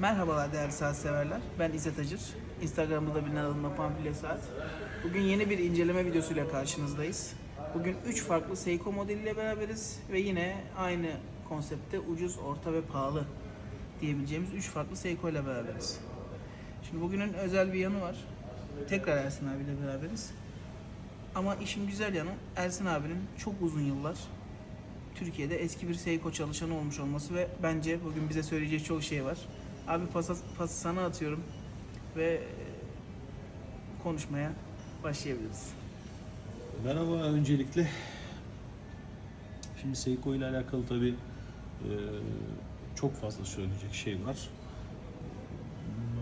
Merhabalar değerli saat severler. Ben İzzet Acır. Instagram'da da bilinen adımla Pamfile Saat. Bugün yeni bir inceleme videosuyla karşınızdayız. Bugün 3 farklı Seiko modeliyle beraberiz ve yine aynı konsepte ucuz, orta ve pahalı diyebileceğimiz 3 farklı Seiko ile beraberiz. Şimdi bugünün özel bir yanı var. Tekrar Ersin abiyle beraberiz. Ama işin güzel yanı Ersin abinin çok uzun yıllar Türkiye'de eski bir Seiko çalışanı olmuş olması ve bence bugün bize söyleyeceği çok şey var. Abi pası, pası sana atıyorum ve e, konuşmaya başlayabiliriz. Merhaba öncelikle. Şimdi Seiko ile alakalı tabi çok fazla söyleyecek şey var.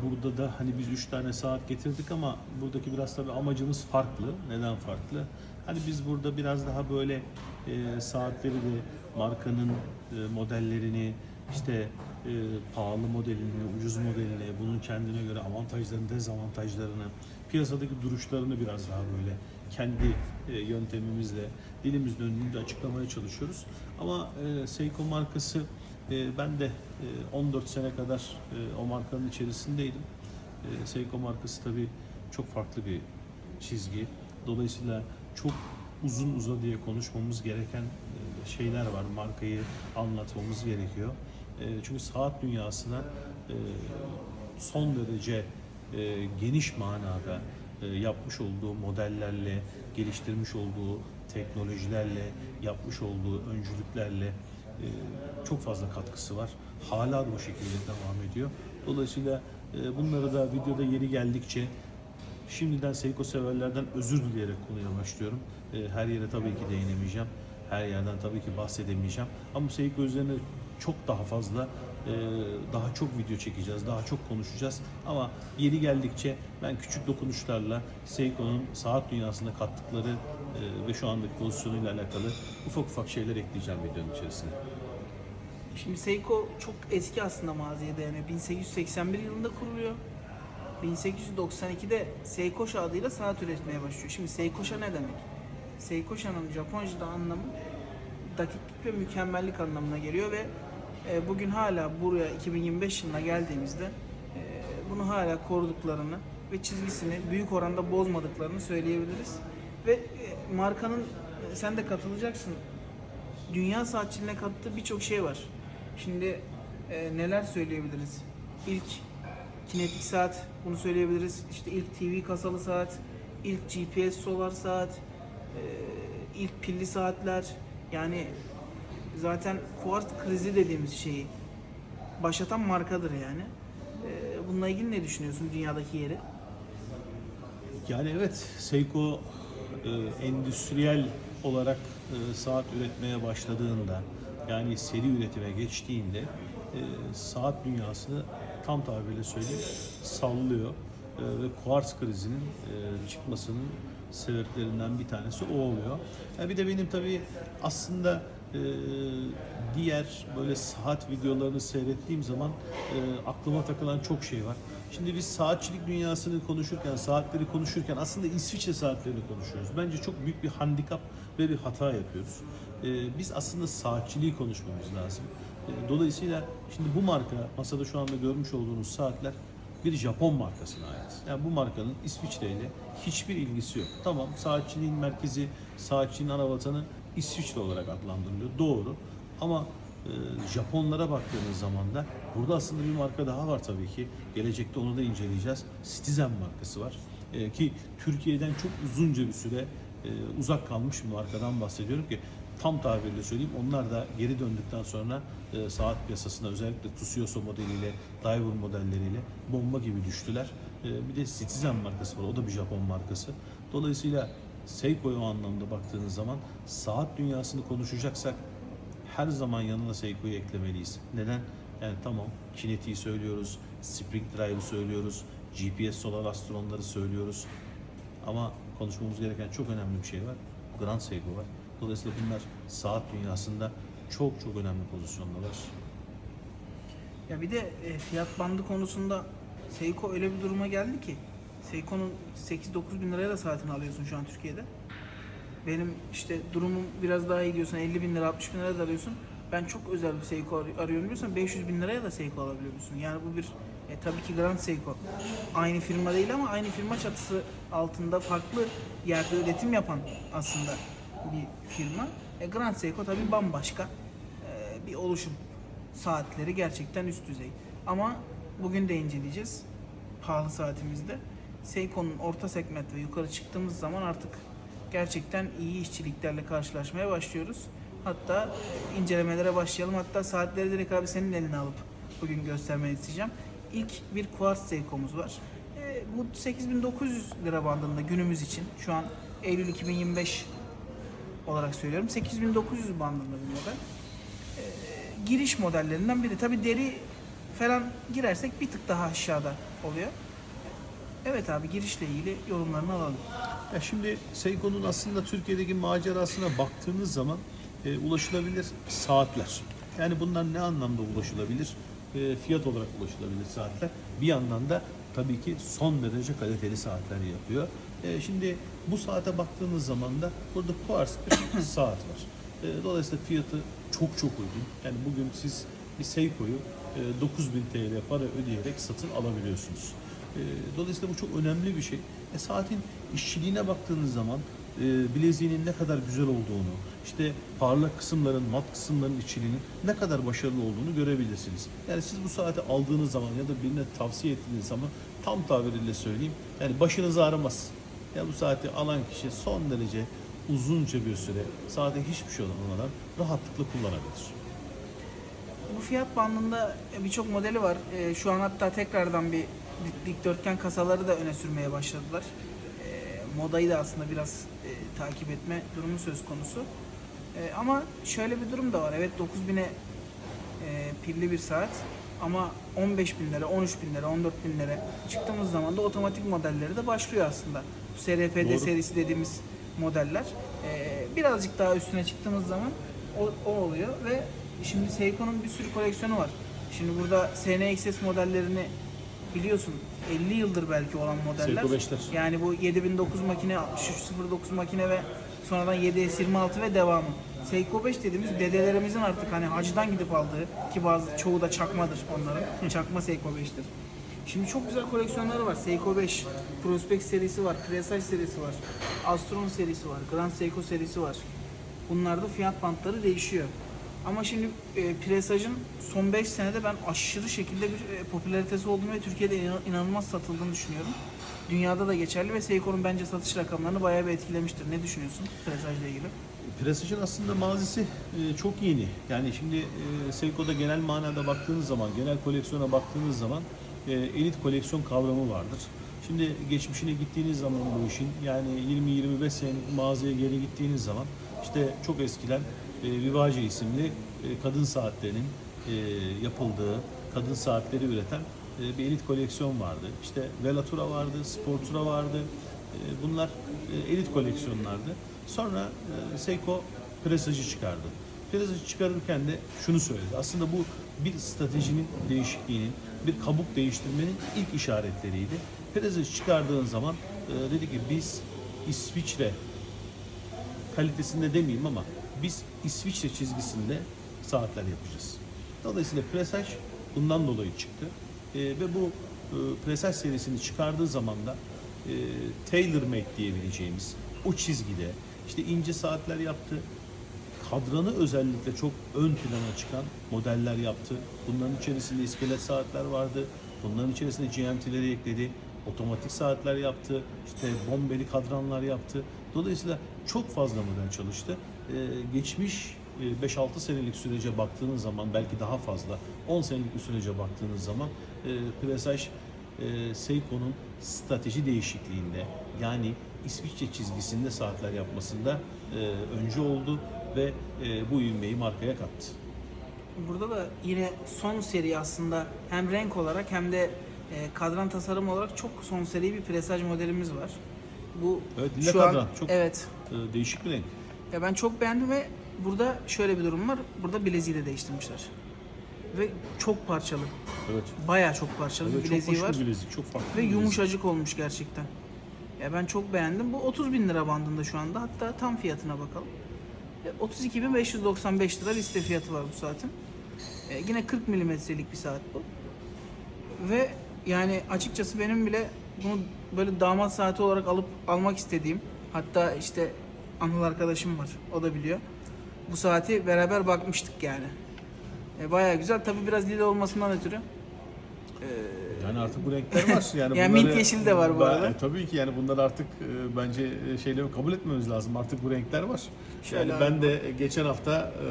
Burada da hani biz 3 tane saat getirdik ama buradaki biraz tabi amacımız farklı. Neden farklı? Hani biz burada biraz daha böyle e, saatleri de markanın e, modellerini işte e, pahalı modelini, ucuz modelini, bunun kendine göre avantajlarını, dezavantajlarını, piyasadaki duruşlarını biraz daha böyle kendi e, yöntemimizle, dilimiz döndüğünde açıklamaya çalışıyoruz. Ama e, Seiko markası e, ben de e, 14 sene kadar e, o markanın içerisindeydim. E, Seiko markası tabii çok farklı bir çizgi. Dolayısıyla çok uzun uzadıya konuşmamız gereken e, şeyler var. Markayı anlatmamız gerekiyor. E, Çünkü saat dünyasına e, son derece e, geniş manada e, yapmış olduğu modellerle, geliştirmiş olduğu teknolojilerle, yapmış olduğu öncülüklerle çok fazla katkısı var. Hala da bu şekilde devam ediyor. Dolayısıyla bunları da videoda yeri geldikçe Şimdiden Seiko severlerden özür dileyerek konuya başlıyorum. Ee, Her yere tabii ki değinemeyeceğim. Her yerden tabii ki bahsedemeyeceğim. Ama Seiko üzerine çok daha fazla, e, daha çok video çekeceğiz, daha çok konuşacağız. Ama yeri geldikçe ben küçük dokunuşlarla Seiko'nun saat dünyasında kattıkları e, ve şu andaki pozisyonuyla alakalı ufak ufak şeyler ekleyeceğim videonun içerisine. Şimdi Seiko çok eski aslında maziye dayanıyor. 1881 yılında kuruluyor. 1892'de Seikosha adıyla saat üretmeye başlıyor. Şimdi Seikosha ne demek? Seikosha'nın Japonca'da anlamı dakiklik ve mükemmellik anlamına geliyor ve bugün hala buraya 2025 yılına geldiğimizde e, bunu hala koruduklarını ve çizgisini büyük oranda bozmadıklarını söyleyebiliriz. Ve e, markanın e, sen de katılacaksın dünya saatçiliğine kattığı birçok şey var. Şimdi e, neler söyleyebiliriz? İlk kinetik saat bunu söyleyebiliriz. İşte ilk TV kasalı saat, ilk GPS solar saat, e, ilk pilli saatler. Yani zaten kuart krizi dediğimiz şeyi başlatan markadır yani. E, bununla ilgili ne düşünüyorsun dünyadaki yeri? Yani evet Seiko e, endüstriyel olarak e, saat üretmeye başladığında yani seri üretime geçtiğinde e, saat dünyasını tam tabirle söyleyeyim sallıyor E, ve kuars krizinin e, çıkmasının sebeplerinden bir tanesi o oluyor. Ya bir de benim tabii aslında e, diğer böyle saat videolarını seyrettiğim zaman e, aklıma takılan çok şey var. Şimdi biz saatçilik dünyasını konuşurken, saatleri konuşurken aslında İsviçre saatlerini konuşuyoruz. Bence çok büyük bir handikap ve bir hata yapıyoruz. E, biz aslında saatçiliği konuşmamız lazım. E, dolayısıyla şimdi bu marka, masada şu anda görmüş olduğunuz saatler bir Japon markasına ait. Yani bu markanın İsviçre ile hiçbir ilgisi yok. Tamam saatçiliğin merkezi, saatçiliğin ana vatanı İsviçre olarak adlandırılıyor. Doğru. Ama e, Japonlara baktığınız zaman da burada aslında bir marka daha var tabii ki. Gelecekte onu da inceleyeceğiz. Citizen markası var. E, ki Türkiye'den çok uzunca bir süre e, uzak kalmış bir markadan bahsediyorum ki tam tabirle söyleyeyim onlar da geri döndükten sonra e, saat piyasasına özellikle Tusioso modeliyle, Diver modelleriyle bomba gibi düştüler. E, bir de Citizen markası var. O da bir Japon markası. Dolayısıyla Seiko'ya o anlamda baktığınız zaman saat dünyasını konuşacaksak her zaman yanına Seiko'yu eklemeliyiz. Neden? Yani tamam kinetiği söylüyoruz, spring drive'ı söylüyoruz, GPS solar astronları söylüyoruz. Ama konuşmamız gereken çok önemli bir şey var. Grand Seiko var. Dolayısıyla bunlar saat dünyasında çok çok önemli pozisyondalar. Ya bir de e, fiyat bandı konusunda Seiko öyle bir duruma geldi ki Seiko'nun 8-9 bin liraya da saatini alıyorsun şu an Türkiye'de. Benim işte durumum biraz daha iyi diyorsun 50 bin lira 60 bin lira da alıyorsun. ben çok özel bir Seiko ar- arıyorum diyorsan 500 bin liraya da Seiko alabiliyorsun. Yani bu bir e, tabii ki Grand Seiko. Aynı firma değil ama aynı firma çatısı altında farklı yerde üretim yapan aslında bir firma. E, Grand Seiko tabii bambaşka e, bir oluşum. Saatleri gerçekten üst düzey. Ama bugün de inceleyeceğiz pahalı saatimizde. Seiko'nun orta segment ve yukarı çıktığımız zaman artık gerçekten iyi işçiliklerle karşılaşmaya başlıyoruz. Hatta incelemelere başlayalım. Hatta saatleri direkt abi senin eline alıp bugün göstermeni isteyeceğim. İlk bir Quartz Seiko'muz var. E, bu 8900 lira bandında günümüz için. Şu an Eylül 2025 olarak söylüyorum. 8900 bandında bir model. E, giriş modellerinden biri. Tabi deri falan girersek bir tık daha aşağıda oluyor. Evet abi girişle ilgili yorumlarını alalım. Ya şimdi Seiko'nun aslında Türkiye'deki macerasına baktığınız zaman e, ulaşılabilir saatler. Yani bunlar ne anlamda ulaşılabilir? E, fiyat olarak ulaşılabilir saatler. Bir yandan da tabii ki son derece kaliteli saatler yapıyor. E, şimdi bu saate baktığınız zaman da burada Quartz bir saat var. E, dolayısıyla fiyatı çok çok uygun. Yani bugün siz bir Seiko'yu e, 9000 TL para ödeyerek satın alabiliyorsunuz. E, Dolayısıyla bu çok önemli bir şey. E, saatin işçiliğine baktığınız zaman e, bileziğinin ne kadar güzel olduğunu, işte parlak kısımların, mat kısımların işçiliğinin ne kadar başarılı olduğunu görebilirsiniz. Yani siz bu saati aldığınız zaman ya da birine tavsiye ettiğiniz zaman tam tabiriyle söyleyeyim, yani başınız ağrımaz. Ya bu saati alan kişi son derece uzunca bir süre saate hiçbir şey olmadan rahatlıkla kullanabilir. Bu fiyat bandında birçok modeli var. Ee, Şu an hatta tekrardan bir dikdörtgen kasaları da öne sürmeye başladılar. Ee, Modayı da aslında biraz e, takip etme durumu söz konusu. Ee, Ama şöyle bir durum da var. Evet 9000'e e, pilli bir saat ama 15 bin lira, 13 bin lira, 14 bin lira çıktığımız zaman da otomatik modelleri de başlıyor aslında. Bu SRPD Doğru. serisi dediğimiz modeller. Ee, birazcık daha üstüne çıktığımız zaman o, o oluyor ve şimdi Seiko'nun bir sürü koleksiyonu var. Şimdi burada SNXS modellerini biliyorsun 50 yıldır belki olan modeller. Seiko 5'ler. Yani bu 7009 makine, 6309 makine ve sonradan 7S26 ve devamı. Seiko 5 dediğimiz dedelerimizin artık hani hacdan gidip aldığı ki bazı çoğu da çakmadır onların. Çakma Seiko 5'tir. Şimdi çok güzel koleksiyonları var. Seiko 5, Prospect serisi var, Presage serisi var, Astron serisi var, Grand Seiko serisi var. Bunlarda fiyat bantları değişiyor. Ama şimdi e, Presage'ın son 5 senede ben aşırı şekilde bir e, popülaritesi olduğunu ve Türkiye'de inan- inanılmaz satıldığını düşünüyorum. Dünyada da geçerli ve Seiko'nun bence satış rakamlarını bayağı bir etkilemiştir. Ne düşünüyorsun Presage ile ilgili? Prestage'ın aslında mazisi e, çok yeni. Yani şimdi e, Seiko'da genel manada baktığınız zaman, genel koleksiyona baktığınız zaman e, elit koleksiyon kavramı vardır. Şimdi geçmişine gittiğiniz zaman bu işin yani 20-25 senelik mağazaya geri gittiğiniz zaman işte çok eskiden Vivace isimli e, kadın saatlerinin e, yapıldığı, kadın saatleri üreten e, bir elit koleksiyon vardı. İşte Velatura vardı, Sportura vardı. Bunlar elit koleksiyonlardı. Sonra Seiko Presage'ı çıkardı. Presage'ı çıkarırken de şunu söyledi. Aslında bu bir stratejinin değişikliğinin, bir kabuk değiştirmenin ilk işaretleriydi. Presage çıkardığın zaman dedi ki biz İsviçre kalitesinde demeyeyim ama biz İsviçre çizgisinde saatler yapacağız. Dolayısıyla Presage bundan dolayı çıktı. E, ve bu e, Presage serisini çıkardığı zaman da e, tailor made diyebileceğimiz o çizgide işte ince saatler yaptı. Kadranı özellikle çok ön plana çıkan modeller yaptı. Bunların içerisinde iskelet saatler vardı. Bunların içerisinde GMT'leri ekledi. Otomatik saatler yaptı. İşte bombeli kadranlar yaptı. Dolayısıyla çok fazla model çalıştı. Ee, geçmiş e, 5-6 senelik sürece baktığınız zaman belki daha fazla 10 senelik bir sürece baktığınız zaman e, Presage e, Seiko'nun strateji değişikliğinde yani İsviçre çizgisinde saatler yapmasında e, öncü oldu ve e, bu ivmeyi markaya kattı. Burada da yine son seri aslında hem renk olarak hem de e, kadran tasarım olarak çok son seri bir Presage modelimiz var. Bu Evet, şu an kadran. Çok- evet E, değişik bir renk. Ya ben çok beğendim ve burada şöyle bir durum var. Burada bileziği de değiştirmişler. Ve çok parçalı. Evet. Bayağı çok parçalı Evet, bir çok bileziği hoş var. bir bilezik, çok farklı Ve yumuşacık olmuş gerçekten. Ya ben çok beğendim. Bu 30 bin lira bandında şu anda. Hatta tam fiyatına bakalım. E, 32.595 lira liste fiyatı var bu saatin. E, yine 40 milimetrelik bir saat bu. Ve yani açıkçası benim bile bunu böyle damat saati olarak alıp almak istediğim hatta işte Anıl arkadaşım var o da biliyor. Bu saati beraber bakmıştık yani. E, bayağı güzel. Tabi biraz lila olmasından ötürü. Yani artık bu renkler var. Yani, Yani mint yeşil de var bu arada. e, tabii ki yani bunlar artık e, bence e, şeyleri kabul etmemiz lazım. Artık bu renkler var. Şöyle yani ben de geçen hafta e,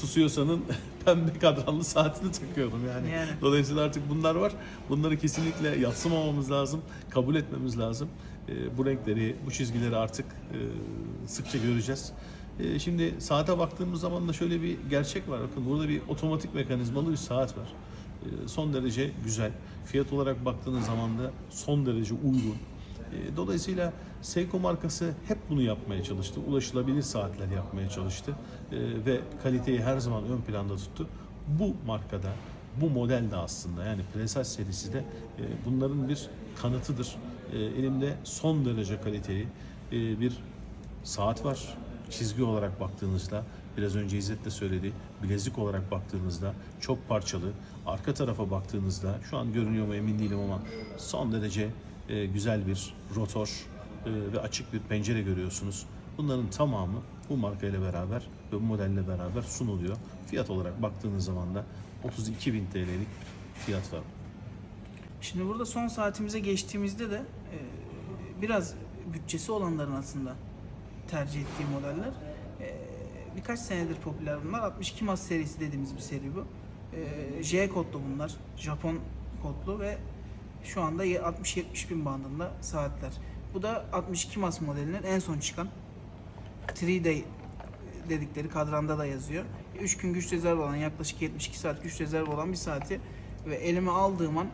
Tusiosa'nın pembe kadranlı saatini takıyordum yani. Yani. Dolayısıyla artık bunlar var. Bunları kesinlikle yatsımamamız lazım. Kabul etmemiz lazım. E, bu renkleri, bu çizgileri artık e, sıkça göreceğiz. E, şimdi saate baktığımız zaman da şöyle bir gerçek var. Bakın burada bir otomatik mekanizmalı bir saat var. E, son derece güzel. Fiyat olarak baktığınız zaman da son derece uygun. Dolayısıyla Seiko markası hep bunu yapmaya çalıştı. Ulaşılabilir saatler yapmaya çalıştı. Ve kaliteyi her zaman ön planda tuttu. Bu markada, bu model de aslında yani Presage serisi de e, bunların bir kanıtıdır. E, Elimde son derece kaliteli e, bir saat var. Çizgi olarak baktığınızda biraz önce İzzet de söyledi. Bilezik olarak baktığınızda çok parçalı. Arka tarafa baktığınızda şu an görünüyor mu emin değilim ama son derece e, güzel bir rotor e, ve açık bir pencere görüyorsunuz. Bunların tamamı bu marka ile beraber ve bu modelle beraber sunuluyor. Fiyat olarak baktığınız zaman da 32.000 TL'lik fiyat var. Şimdi burada son saatimize geçtiğimizde de biraz bütçesi olanların aslında tercih ettiği modeller. E, birkaç senedir popüler bunlar. 62 mas serisi dediğimiz bir seri bu. E, J kodlu bunlar. Japon kodlu ve şu anda 60-70 bin bandında saatler. Bu da 62 mas modelinin en son çıkan 3D dedikleri kadranda da yazıyor. 3 gün güç rezervi olan yaklaşık 72 saat güç rezervi olan bir saati ve elime aldığım an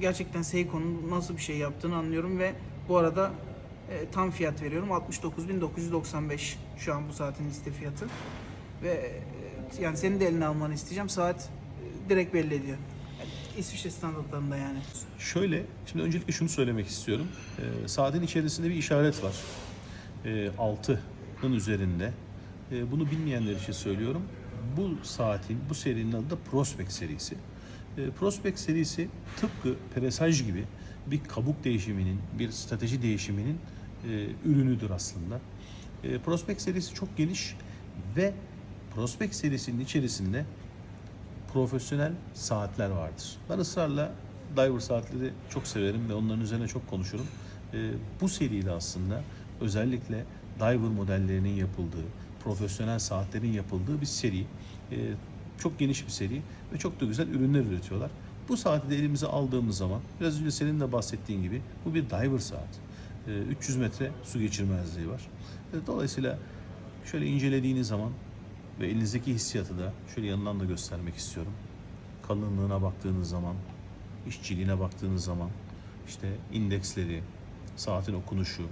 gerçekten Seiko'nun nasıl bir şey yaptığını anlıyorum ve bu arada e, tam fiyat veriyorum 69.995 şu an bu saatin liste fiyatı ve e, yani senin de eline almanı isteyeceğim saat e, direkt belli ediyor. Yani İsviçre standartlarında yani. Şöyle, şimdi öncelikle şunu söylemek istiyorum. Ee, saatin içerisinde bir işaret var. Ee, altının üzerinde. Ee, bunu bilmeyenler için söylüyorum. Bu saatin, bu serinin adı da Prospect serisi. Ee, Prospect serisi tıpkı Presage gibi bir kabuk değişiminin, bir strateji değişiminin e, ürünüdür aslında. E, Prospect serisi çok geniş ve Prospect serisinin içerisinde profesyonel saatler vardır. Ben ısrarla diver saatleri çok severim ve onların üzerine çok konuşurum. Ee, bu seriyle aslında özellikle diver modellerinin yapıldığı, profesyonel saatlerin yapıldığı bir seri. Ee, çok geniş bir seri ve çok da güzel ürünler üretiyorlar. Bu saati de elimize aldığımız zaman biraz önce senin de bahsettiğin gibi bu bir diver saat. Ee, 300 metre su geçirmezliği var. Ee, Dolayısıyla şöyle incelediğiniz zaman ve elinizdeki hissiyatı da şöyle yanından da göstermek istiyorum. Kalınlığına baktığınız zaman, işçiliğine baktığınız zaman, işte indeksleri, saatin okunuşu,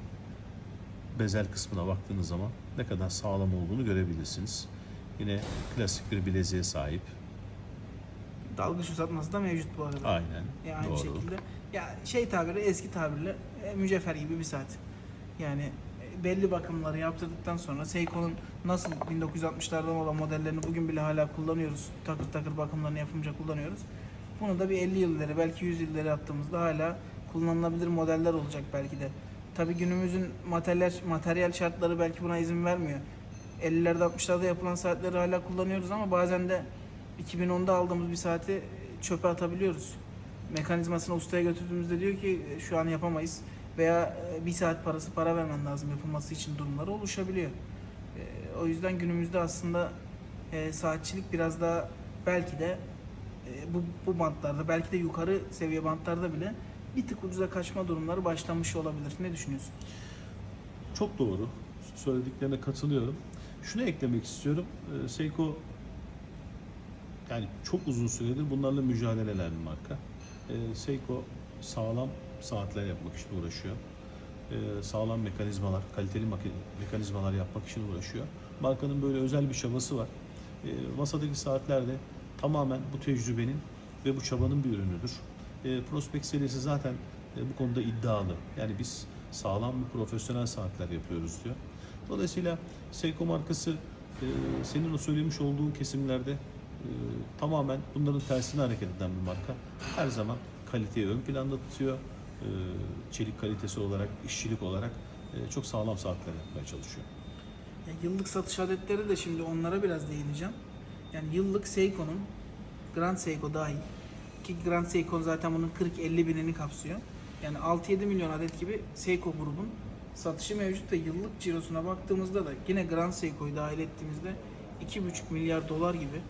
bezel kısmına baktığınız zaman ne kadar sağlam olduğunu görebilirsiniz. Yine klasik bir bileziğe sahip. Dalgıç uzatması da mevcut bu arada. Aynen. Yani aynı Doğru. şekilde. Ya şey tabiri eski tabirle e, mücevher gibi bir saat. Yani e, belli bakımları yaptırdıktan sonra Seiko'nun nasıl 1960'lardan olan modellerini bugün bile hala kullanıyoruz. Takır takır bakımlarını yapınca kullanıyoruz. Bunu da bir 50 yıl ileri belki 100 yıl ileri attığımızda hala kullanılabilir modeller olacak belki de. Tabii günümüzün materyal, materyal şartları belki buna izin vermiyor. 50'lerde 60'larda yapılan saatleri hala kullanıyoruz ama bazen de 2010'da aldığımız bir saati çöpe atabiliyoruz. Mekanizmasını ustaya götürdüğümüzde diyor ki "E, şu an yapamayız veya e, bir saat parası para vermen lazım yapılması için durumları oluşabiliyor. E, O yüzden günümüzde aslında saatçilik biraz daha belki de bu, bu bantlarda belki de yukarı seviye bantlarda bile bir tık ucuza kaçma durumları başlamış olabilir. Ne düşünüyorsun? Çok doğru. Söylediklerine katılıyorum. Şunu eklemek istiyorum. Ee, Seiko yani çok uzun süredir bunlarla mücadele eden bir marka. Ee, Seiko sağlam saatler yapmak için uğraşıyor. Ee, sağlam mekanizmalar, kaliteli mekanizmalar yapmak için uğraşıyor. Markanın böyle özel bir çabası var. Masadaki saatler de tamamen bu tecrübenin ve bu çabanın bir ürünüdür. Prospect serisi zaten e, bu konuda iddialı. Yani biz sağlam bir profesyonel saatler yapıyoruz diyor. Dolayısıyla Seiko markası e, senin o söylemiş olduğun kesimlerde e, tamamen bunların tersine hareket eden bir marka. Her zaman kaliteyi ön planda tutuyor. E, çelik kalitesi olarak, işçilik olarak e, çok sağlam saatler yapmaya çalışıyor. Ya yıllık satış adetleri de şimdi onlara biraz değineceğim. Yani yıllık Seiko'nun Grand Seiko dahil ki Grand Seiko zaten bunun 40-50 binini kapsıyor. Yani 6-7 milyon adet gibi Seiko grubun satışı mevcut ve yıllık cirosuna baktığımızda da yine Grand Seiko'yu dahil ettiğimizde 2,5 milyar dolar gibi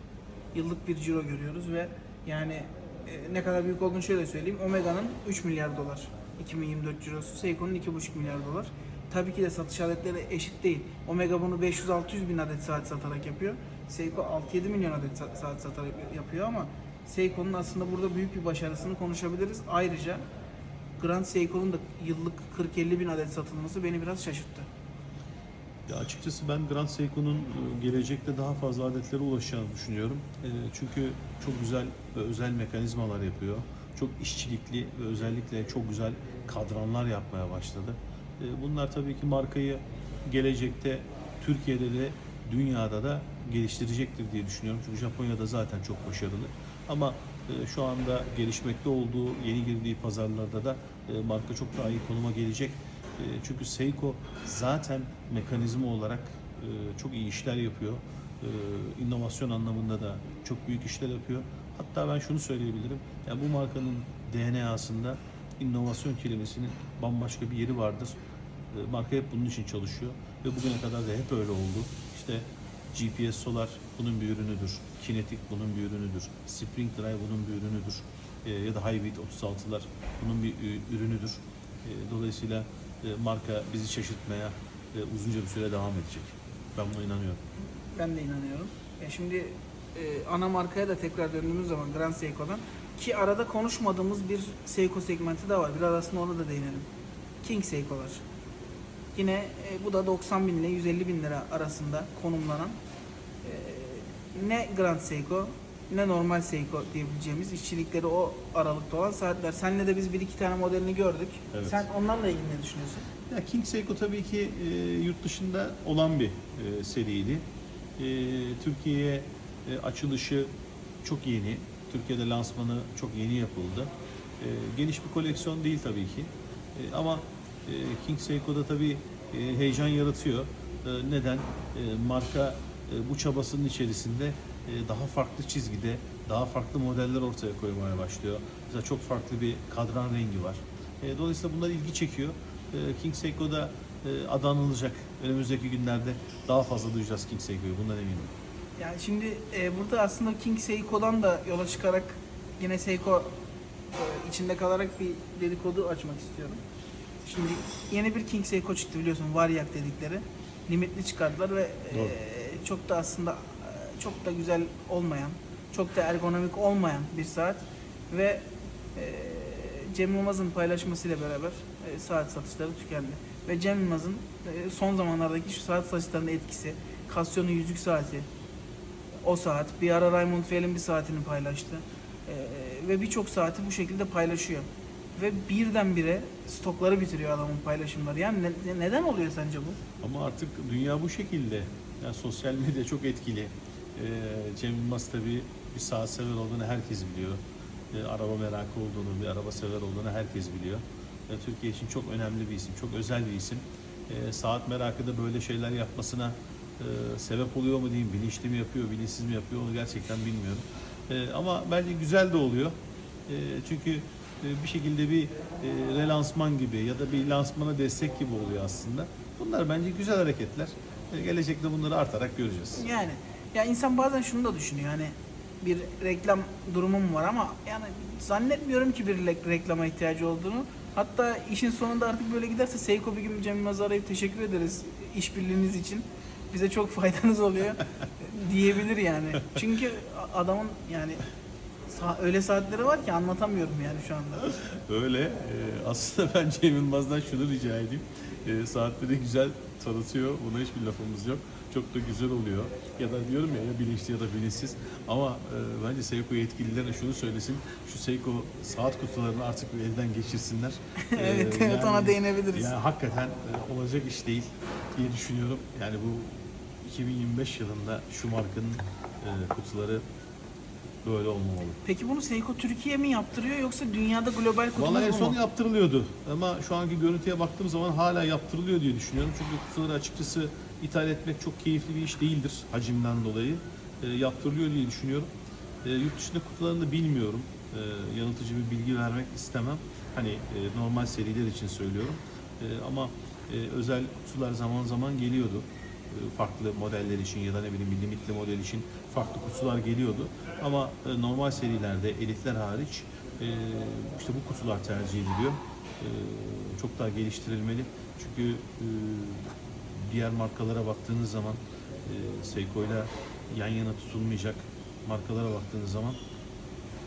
yıllık bir ciro görüyoruz ve yani e, ne kadar büyük olduğunu şöyle söyleyeyim. Omega'nın 3 milyar dolar 2024 cirosu, Seiko'nun 2,5 milyar dolar. Tabii ki de satış adetleri eşit değil. Omega bunu 500-600 bin adet saat satarak yapıyor. Seiko 6-7 milyon adet sa- saat satarak yapıyor ama Seiko'nun aslında burada büyük bir başarısını konuşabiliriz. Ayrıca Grand Seiko'nun da yıllık 40-50 bin adet satılması beni biraz şaşırttı. Ya açıkçası ben Grand Seiko'nun e, gelecekte daha fazla adetlere ulaşacağını düşünüyorum. E, Çünkü çok güzel ve özel mekanizmalar yapıyor. Çok işçilikli ve özellikle çok güzel kadranlar yapmaya başladı. E, Bunlar tabii ki markayı gelecekte Türkiye'de de dünyada da geliştirecektir diye düşünüyorum. Çünkü Japonya'da zaten çok başarılı. Ama şu anda gelişmekte olduğu, yeni girdiği pazarlarda da e, marka çok daha iyi konuma gelecek. E, Çünkü Seiko zaten mekanizma olarak e, çok iyi işler yapıyor. E, İnovasyon anlamında da çok büyük işler yapıyor. Hatta ben şunu söyleyebilirim. Yani bu markanın DNA'sında inovasyon kelimesinin bambaşka bir yeri vardır. E, Marka hep bunun için çalışıyor ve bugüne kadar da hep öyle oldu. İşte GPS Solar bunun bir ürünüdür. Kinetic bunun bir ürünüdür. Spring Drive bunun bir ürünüdür. E, ya da Highbeat 36'lar bunun bir ü- ürünüdür. E, dolayısıyla e, marka bizi şaşırtmaya e, uzunca bir süre devam edecek. Ben buna inanıyorum. Ben de inanıyorum. Ya şimdi e, ana markaya da tekrar döndüğümüz zaman Grand Seiko'dan ki arada konuşmadığımız bir Seiko segmenti de var. Biraz aslında ona da değinelim. King Seiko'lar. Yine e, bu da 90 bin ile 150 bin lira arasında konumlanan e, ne Grand Seiko ne normal Seiko diyebileceğimiz işçilikleri o aralıkta olan saatler. Senle de biz bir iki tane modelini gördük. Evet. Sen onlarla ilgili ne düşünüyorsun? Ya King Seiko tabii ki e, yurt dışında olan bir e, seriydi. E, Türkiye'ye e, açılışı çok yeni. Türkiye'de lansmanı çok yeni yapıldı. E, geniş bir koleksiyon değil tabii ki. E, ama King Seiko'da tabii e, heyecan yaratıyor. E, neden? E, marka e, bu çabasının içerisinde e, daha farklı çizgide, daha farklı modeller ortaya koymaya başlıyor. Mesela çok farklı bir kadran rengi var. Dolayısıyla bunlar ilgi çekiyor. King Seiko'da adı anılacak. Önümüzdeki günlerde daha fazla duyacağız King Seiko'yu. Bundan eminim. Yani şimdi burada aslında King Seiko'dan da yola çıkarak yine Seiko içinde kalarak bir dedikodu açmak istiyorum. Şimdi yeni bir King Seiko çıktı biliyorsun Variac dedikleri. Limitli çıkardılar ve e, çok da aslında e, çok da güzel olmayan, çok da ergonomik olmayan bir saat ve e, Cem Yılmaz'ın paylaşmasıyla beraber e, saat satışları tükendi. Ve Cem Yılmaz'ın e, son zamanlardaki şu saat satışlarının etkisi, Casio'nun yüzük saati, o saat. Bir ara Raymond Fell'in bir saatini paylaştı. Ee, ve birçok saati bu şekilde paylaşıyor. Ve birdenbire stokları bitiriyor adamın paylaşımları. Yani ne- neden oluyor sence bu? Ama artık dünya bu şekilde. Yani sosyal medya çok etkili. Ee, Cem Yılmaz tabii bir saat sever olduğunu herkes biliyor. Ee, araba merakı olduğunu, bir araba sever olduğunu herkes biliyor. Ee, Türkiye için çok önemli bir isim, çok özel bir isim. Ee, saat merakı da böyle şeyler yapmasına e, sebep oluyor mu diyeyim, bilinçli mi yapıyor, bilinçsiz mi yapıyor onu gerçekten bilmiyorum. Ee, ama bence güzel de oluyor. Ee, çünkü bir şekilde bir e, relansman gibi ya da bir lansmana destek gibi oluyor aslında. Bunlar bence güzel hareketler. E, Gelecekte bunları artarak göreceğiz. Yani ya insan bazen şunu da düşünüyor hani bir reklam durumum var ama yani zannetmiyorum ki bir re- reklama ihtiyacı olduğunu. Hatta işin sonunda artık böyle giderse Seiko bir gün Cem Yılmaz'ı arayıp teşekkür ederiz işbirliğiniz için. Bize çok faydanız oluyor diyebilir yani. Çünkü adamın yani sa- öyle saatleri var ki anlatamıyorum yani şu anda. Öyle. e, aslında ben Cem Yılmaz'dan şunu rica edeyim. E, saatleri güzel tanıtıyor. Buna hiçbir lafımız yok. Çok da güzel oluyor. Ya da diyorum ya ya bilinçli ya da bilinçsiz. Ama e, bence Seiko yetkililerine şunu söylesin. Şu Seiko saat kutularını artık bir elden geçirsinler. E, Evet, evet, ona değinebiliriz. Yani hakikaten e, olacak iş değil. diye düşünüyorum. Yani bu 2025 yılında şu markanın e, kutuları böyle olmamalı. Peki bunu Seiko Türkiye mi yaptırıyor yoksa dünyada global kutular Vallahi en son mu? yaptırılıyordu ama şu anki görüntüye baktığım zaman hala yaptırılıyor diye düşünüyorum. Çünkü kutuları açıkçası ithal etmek çok keyifli bir iş değildir hacimden dolayı. E, yaptırılıyor diye düşünüyorum. E, yurt dışında kutularını bilmiyorum. E, yanıltıcı bir bilgi vermek istemem. Hani e, normal seriler için söylüyorum. E, ama e, özel kutular zaman zaman geliyordu. Farklı modeller için ya da ne bileyim bir limitli model için farklı kutular geliyordu. Ama e, normal serilerde elitler hariç e, işte bu kutular tercih ediliyor. E, çok daha geliştirilmeli. Çünkü diğer markalara baktığınız zaman Seiko ile yan yana tutulmayacak markalara baktığınız zaman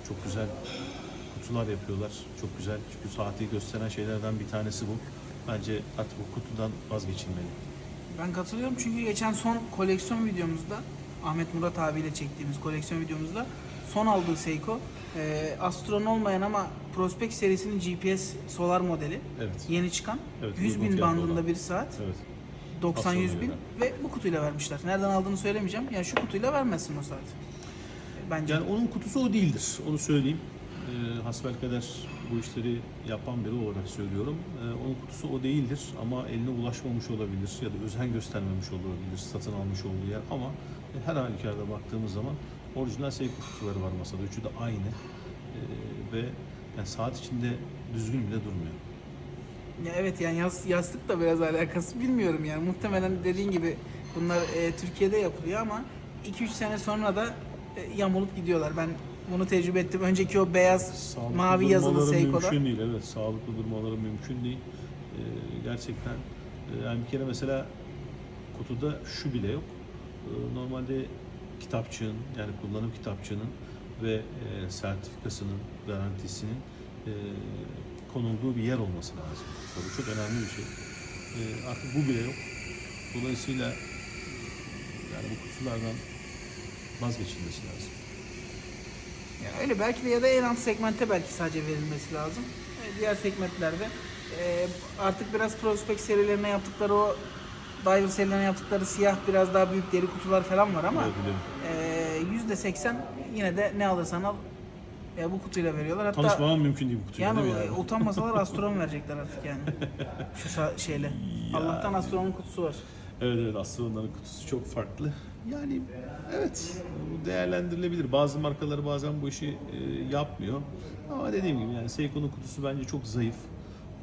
çok güzel kutular yapıyorlar. Çok güzel. Çünkü saati gösteren şeylerden bir tanesi bu. Bence artık bu kutudan vazgeçilmeli. Ben katılıyorum çünkü geçen son koleksiyon videomuzda Ahmet Murat abiyle çektiğimiz koleksiyon videomuzda son aldığı Seiko e, Astron olmayan ama Prospect serisinin GPS solar modeli Evet. yeni çıkan Evet, 100 uygun bin bandında olan. bir saat Evet. 90-100 bin ve bu kutuyla vermişler. Nereden aldığını söylemeyeceğim. Yani şu kutuyla vermezsin o saati. Bence. Yani onun kutusu o değildir. Onu söyleyeyim. E, hasbelkader bu işleri yapan biri olarak söylüyorum. E, onun kutusu o değildir ama eline ulaşmamış olabilir ya da özen göstermemiş olabilir satın almış olduğu yer ama e, her halükarda baktığımız zaman orijinal Seiko kutuları var masada. Üçü de aynı. E, ve yani saat içinde düzgün bile durmuyor. Evet yani yas, yastık da biraz alakası bilmiyorum yani. Muhtemelen dediğin gibi bunlar e, Türkiye'de yapılıyor ama 2-3 sene sonra da e, yamulup gidiyorlar. Ben bunu tecrübe ettim. Önceki o beyaz Sağlıklı mavi yazılı Seiko'da. mümkün değil. Evet, sağlıklı durmaları mümkün değil. Ee, gerçekten e, yani bir kere mesela kutuda şu bile yok. Ee, normalde kitapçığın yani kullanım kitapçığının ve e, sertifikasının, garantisinin e, konulduğu bir yer olması lazım. Bu çok önemli bir şey. E, artık bu bile yok. Dolayısıyla yani bu kutulardan vazgeçilmesi lazım. Yani öyle belki de ya da en alt segmente belki sadece verilmesi lazım. E, diğer segmentlerde e, artık biraz Prospect serilerine yaptıkları o Diver serilerine yaptıkları siyah biraz daha büyük deri kutular falan var ama e, %80 yine de ne alırsan al e, bu kutuyla veriyorlar. Hatta Tanışmamam mümkün değil bu kutuyla yani, değil mi e, yani? utanmasalar astron verecekler artık yani. Şu şeyle. Allah'tan astronun kutusu var. Evet evet aslında onların kutusu çok farklı. Yani evet bu değerlendirilebilir. Bazı markalar bazen bu işi e, yapmıyor. Ama dediğim gibi yani Seiko'nun kutusu bence çok zayıf.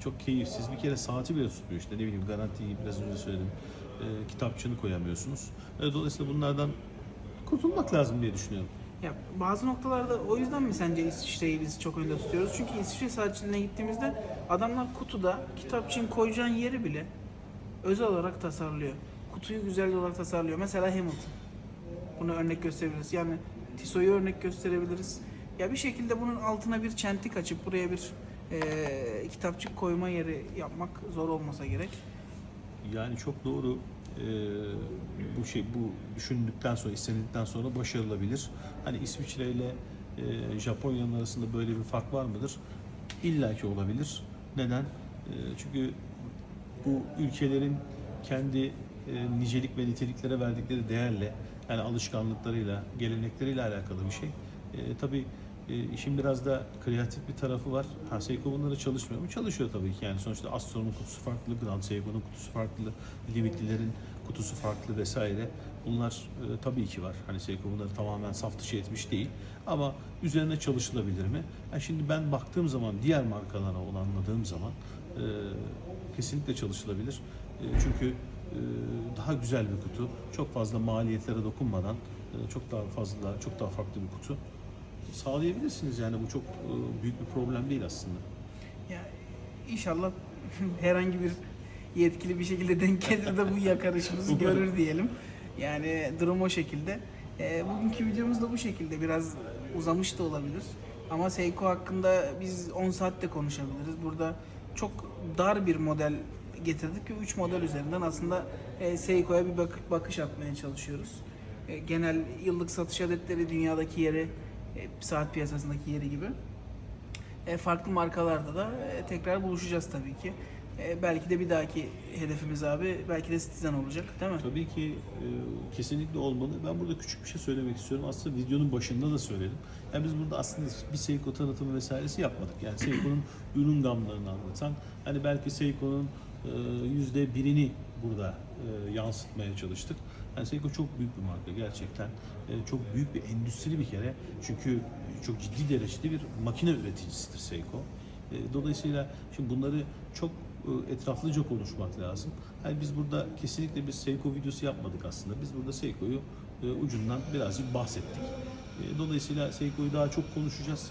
Çok keyifsiz. Bir kere saati bile tutmuyor işte. Ne bileyim garantiyi biraz önce söyledim. E, kitapçığını koyamıyorsunuz. E, dolayısıyla bunlardan kurtulmak lazım diye düşünüyorum. Ya bazı noktalarda o yüzden mi sence İsviçre'yi biz çok önde tutuyoruz? Çünkü İsviçre saatçiliğine gittiğimizde adamlar kutuda kitapçığın koyacağın yeri bile özel olarak tasarlıyor. Kutuyu güzel olarak tasarlıyor. Mesela Hamilton. Bunu örnek gösterebiliriz. Yani Tissot'u örnek gösterebiliriz. Ya bir şekilde bunun altına bir çentik açıp buraya bir eee kitapçık koyma yeri yapmak zor olmasa gerek. Yani çok doğru. Ee, bu şey bu düşündükten sonra istenildikten sonra başarılabilir. Hani İsviçre ile e, Japonya'nın arasında böyle bir fark var mıdır? İlla ki olabilir. Neden? E, çünkü bu ülkelerin kendi e, nicelik ve niteliklere verdikleri değerle yani alışkanlıklarıyla, gelenekleriyle alakalı bir şey. E, tabii e, işin biraz da kreatif bir tarafı var. Ha, Seiko bunlara çalışmıyor mu? Çalışıyor tabii ki. Yani sonuçta Astro'nun kutusu farklı, Grand Seiko'nun kutusu farklı, Limitlilerin kutusu farklı vesaire. Bunlar e, tabii ki var. Hani Seiko bunları tamamen saf dışı etmiş değil. Ama üzerine çalışılabilir mi? Yani şimdi ben baktığım zaman diğer markalara olanladığım zaman e, kesinlikle çalışılabilir. E, çünkü e, daha güzel bir kutu. Çok fazla maliyetlere dokunmadan e, çok daha fazla, çok daha farklı bir kutu sağlayabilirsiniz. Yani bu çok e, büyük bir problem değil aslında. Ya inşallah herhangi bir yetkili bir şekilde denk gelir de bu yakarışımızı görür diyelim. Yani durum o şekilde. Ee, bugünkü videomuz da bu şekilde. Biraz uzamış da olabilir. Ama Seiko hakkında biz 10 saatte konuşabiliriz. Burada çok dar bir model getirdik ve 3 model üzerinden aslında e, Seiko'ya bir bak- bakış atmaya çalışıyoruz. E, genel yıllık satış adetleri, dünyadaki yeri, e, saat piyasasındaki yeri gibi. E, farklı markalarda da e, tekrar buluşacağız tabii ki. E, belki de bir dahaki hedefimiz abi belki de Citizen olacak değil mi? Tabii ki e, kesinlikle olmalı. Ben burada küçük bir şey söylemek istiyorum. Aslında videonun başında da söyledim. Yani biz burada aslında bir Seiko tanıtımı vesairesi yapmadık. Yani Seiko'nun ürün gamlarını anlatan, hani belki Seiko'nun e, yüzde birini burada e, yansıtmaya çalıştık. Yani Seiko çok büyük bir marka gerçekten. E, çok büyük bir endüstri bir kere. Çünkü çok ciddi derecede bir makine üreticisidir Seiko. E, Dolayısıyla şimdi bunları çok etraflıca konuşmak lazım. Hani biz burada kesinlikle bir Seiko videosu yapmadık aslında. Biz burada Seiko'yu e, ucundan birazcık bahsettik. E, Dolayısıyla Seiko'yu daha çok konuşacağız.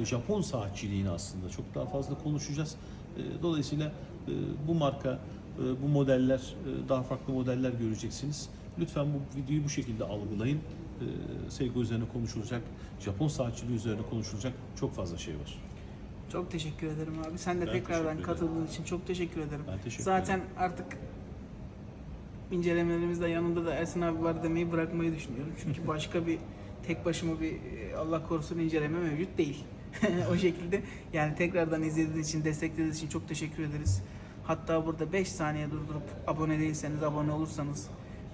E, Japon saatçiliğini aslında çok daha fazla konuşacağız. E, Dolayısıyla e, bu marka, e, bu modeller, e, daha farklı modeller göreceksiniz. Lütfen bu videoyu bu şekilde algılayın. E, Seiko üzerine konuşulacak, Japon saatçiliği üzerine konuşulacak çok fazla şey var. Çok teşekkür ederim abi. Sen de Ben tekrardan teşekkür katıldığın için çok teşekkür ederim. Ben teşekkür Zaten artık incelemelerimizde yanında da Ersin abi var demeyi bırakmayı düşünüyorum. Çünkü başka bir tek başıma bir e, Allah korusun inceleme mevcut değil. o şekilde yani tekrardan izlediğiniz için, desteklediğiniz için çok teşekkür ederiz. Hatta burada 5 saniye durdurup abone değilseniz, abone olursanız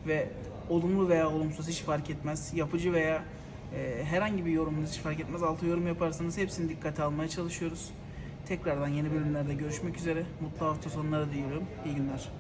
ve olumlu veya olumsuz hiç fark etmez. Yapıcı veya e, herhangi bir yorumunuz hiç fark etmez. Altı yorum yaparsanız hepsini dikkate almaya çalışıyoruz. Tekrardan yeni bölümlerde görüşmek üzere. Mutlu hafta sonları diliyorum. İyi günler.